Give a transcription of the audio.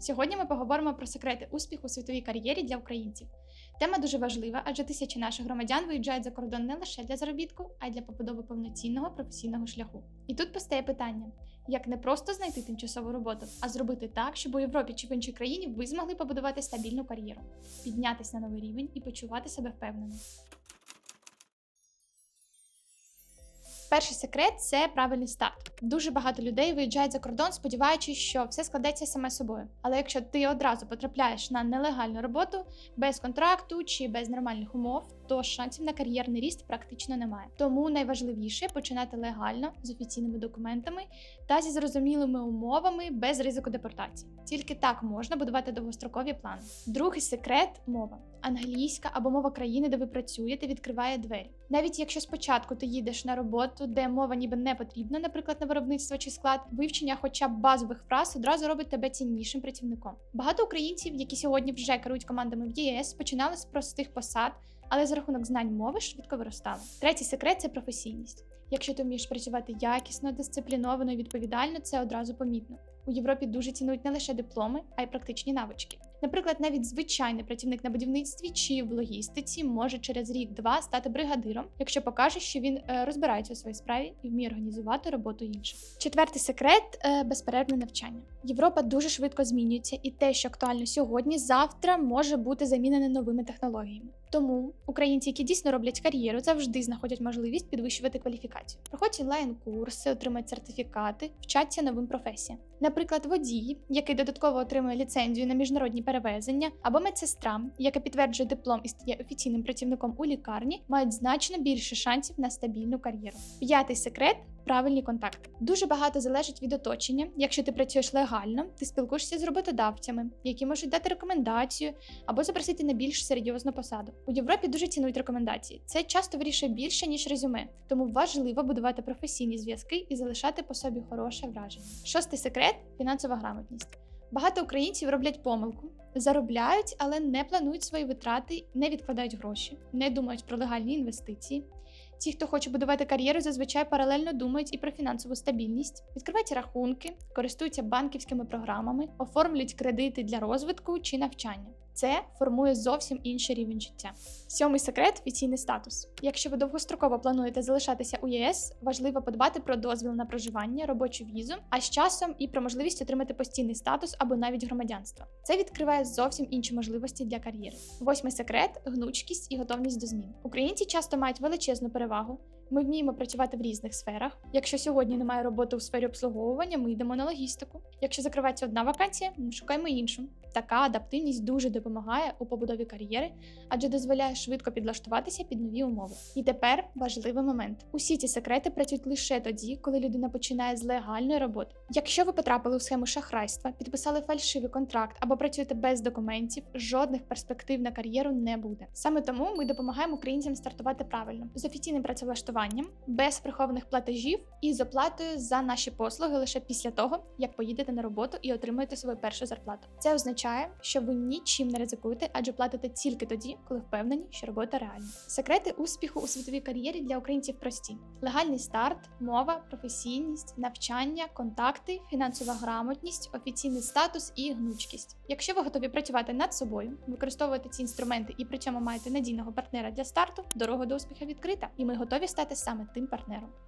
Сьогодні ми поговоримо про секрети успіху у світовій кар'єрі для українців. Тема дуже важлива, адже тисячі наших громадян виїжджають за кордон не лише для заробітку, а й для побудови повноцінного професійного шляху. І тут постає питання: як не просто знайти тимчасову роботу, а зробити так, щоб у Європі чи в іншій країні ви змогли побудувати стабільну кар'єру, піднятися на новий рівень і почувати себе впевнено. Перший секрет це правильний старт. Дуже багато людей виїжджають за кордон, сподіваючись, що все складеться саме собою. Але якщо ти одразу потрапляєш на нелегальну роботу без контракту чи без нормальних умов, то шансів на кар'єрний ріст практично немає. Тому найважливіше починати легально з офіційними документами та зі зрозумілими умовами без ризику депортації. Тільки так можна будувати довгострокові плани. Другий секрет мова. Англійська або мова країни, де ви працюєте, відкриває двері. Навіть якщо спочатку ти їдеш на роботу, де мова ніби не потрібна, наприклад, на виробництво чи склад, вивчення хоча б базових фраз одразу робить тебе ціннішим працівником. Багато українців, які сьогодні вже керують командами в ЄС, починали з простих посад, але за рахунок знань мови швидко виростали. Третій секрет це професійність. Якщо ти вмієш працювати якісно, дисципліновано і відповідально, це одразу помітно. У Європі дуже цінують не лише дипломи, а й практичні навички. Наприклад, навіть звичайний працівник на будівництві чи в логістиці може через рік-два стати бригадиром, якщо покаже, що він е, розбирається у своїй справі і вміє організувати роботу інших. Четвертий секрет е, безперервне навчання. Європа дуже швидко змінюється, і те, що актуально сьогодні, завтра може бути замінене новими технологіями. Тому українці, які дійсно роблять кар'єру, завжди знаходять можливість підвищувати кваліфікацію. Проходять онлайн-курси, отримують сертифікати, вчаться новим професіям. Наприклад, водій, який додатково отримує ліцензію на міжнародні перевезення, або медсестра, яка підтверджує диплом і стає офіційним працівником у лікарні, мають значно більше шансів на стабільну кар'єру. П'ятий секрет. Правильні контакти дуже багато залежить від оточення. Якщо ти працюєш легально, ти спілкуєшся з роботодавцями, які можуть дати рекомендацію або запросити на більш серйозну посаду. У Європі дуже цінують рекомендації. Це часто вирішує більше ніж резюме, тому важливо будувати професійні зв'язки і залишати по собі хороше враження. Шостий секрет фінансова грамотність. Багато українців роблять помилку, заробляють, але не планують свої витрати, не відкладають гроші, не думають про легальні інвестиції. Ті, хто хоче будувати кар'єру, зазвичай паралельно думають і про фінансову стабільність, відкривають рахунки, користуються банківськими програмами, оформлюють кредити для розвитку чи навчання. Це формує зовсім інший рівень життя. Сьомий секрет офіційний статус. Якщо ви довгостроково плануєте залишатися у ЄС, важливо подбати про дозвіл на проживання, робочу візу, а з часом і про можливість отримати постійний статус або навіть громадянство. Це відкриває зовсім інші можливості для кар'єри. Восьмий секрет гнучкість і готовність до змін. Українці часто мають величезну перевагу. Ми вміємо працювати в різних сферах. Якщо сьогодні немає роботи у сфері обслуговування, ми йдемо на логістику. Якщо закривається одна вакансія, ми шукаємо іншу. Така адаптивність дуже допомагає у побудові кар'єри, адже дозволяє швидко підлаштуватися під нові умови. І тепер важливий момент: усі ці секрети працюють лише тоді, коли людина починає з легальної роботи. Якщо ви потрапили у схему шахрайства, підписали фальшивий контракт або працюєте без документів, жодних перспектив на кар'єру не буде. Саме тому ми допомагаємо українцям стартувати правильно з офіційним працевлаштуванням, без прихованих платежів і з оплатою за наші послуги лише після того, як поїдете на роботу і отримаєте свою першу зарплату. Це означає, що ви нічим не ризикуєте, адже платите тільки тоді, коли впевнені, що робота реальна. Секрети успіху у світовій кар'єрі для українців прості: легальний старт, мова, професійність, навчання, контакти, фінансова грамотність, офіційний статус і гнучкість. Якщо ви готові працювати над собою, використовувати ці інструменти і при цьому маєте надійного партнера для старту, дорога до успіху відкрита, і ми готові стати саме тим партнером.